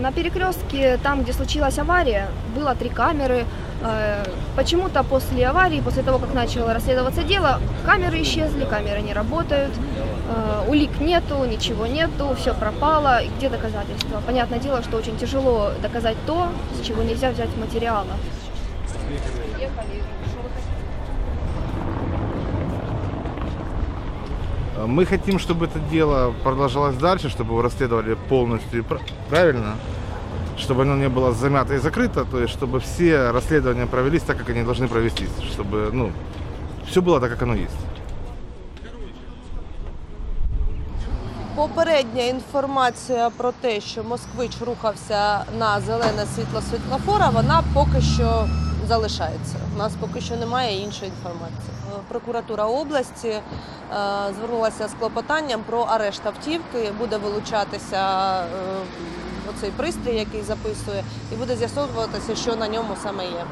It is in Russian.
На перекрестке, там, где случилась авария, было три камеры. Э, Почему-то после аварии, после того, как начало расследоваться дело, камеры исчезли, камеры не работают, э, улик нету, ничего нету, все пропало. И Где доказательства? Понятное дело, что очень тяжело доказать то, с чего нельзя взять материала. Мы хотим, чтобы это дело продолжалось дальше, чтобы его расследовали полностью правильно, чтобы оно не было замято и закрыто, то есть чтобы все расследования провелись так, как они должны провестись, чтобы ну, все было так, как оно есть. Попередня інформація про те, що москвич рухався на зелене світло світлофора, вона поки що залишається. У нас поки що немає іншої інформації. Е, Прокуратура області е, звернулася з клопотанням про арешт автівки. Буде вилучатися е, оцей пристрій, який записує, і буде з'ясовуватися, що на ньому саме є.